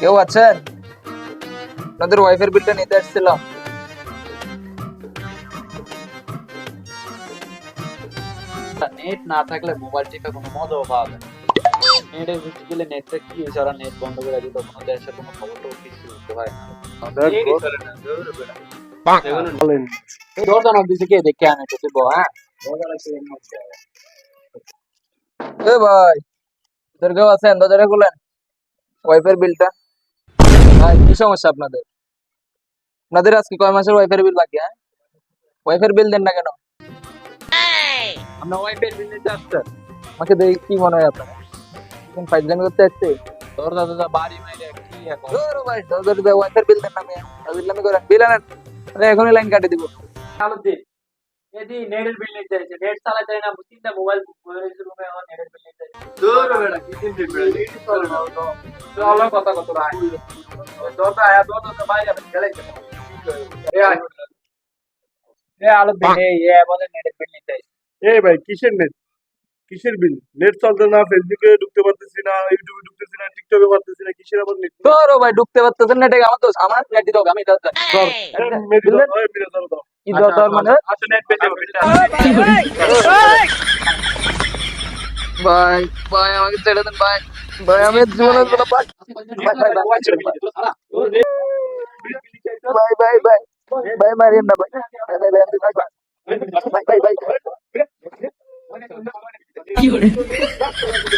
কেউ আছেন? আপনাদের ওয়াইফের বিলটা নিতে আসছিলাম। নেট না থাকলে মোবাইল টিপে কোনো মজাও পাওয়া যায় নেটে ঘুরতে গেলে নেটটা কি হয়েছে? ওরা নেট বন্ধ করে দিত কোনো দেশের কোনো খবর টবর কিছু বুঝতে পারে না। হ্যাঁ? ভাই আছেন? খুলেন। ওয়াইফের বিলটা ভাই কি সমস্যা আপনাদের? আপনাদের আজকে কয় মাসের ওয়াইফের বিল বাকি হ্যাঁ? ওয়াইফের বিল দেন না কেন? আমরা ওয়াইফাই বিল নিতে আসছে আমাকে দেখে কি মনে হয় আপনার এখন ফাইজলামি করতে আসছে। তোর দাদা বাড়ি মাইরে কি এখন? ধরো ভাই দরজা ওয়াইফের বিল দেন না ফাইজলামি করেন। বিল আনেন। আরে এখনই লাইন কাটে দিব। আলুদ্দিন এদি নেটের বিল নিতে চাইছে নেট চালাতে না। তিনটা মোবাইল রুমে আমার নেটের বিল চলো কথা কত রায় দরজা আয়া দরজা বাইরে গেলে এই এ বলে নেটের বিল নিতে চাইছে এই ভাই কিসের নেট কিসের বিল নেট চলতে না ফেসবুকে ঢুকতে পারতেছি না ইউটিউবে ঢুকতেছি না টিকটকে পারতেছি না কিসের আবার নেট ধরো ভাই ঢুকতে পারতেছেন না এটা আমার দোষ আমার নেট দিতে হবে আমি এটা কি দরকার মানে? নেট পেতে হবে ভাই ভাই আমাকে ছেড়ে দেন ভাই ভাই আমি জীবনের কোনো পাক ভাই ভাই ভাই ভাই ভাই ভাই মারিয়েন না ভাই ভাই ভাই ভাই ভাই ভাই ভাই ভাই ভাই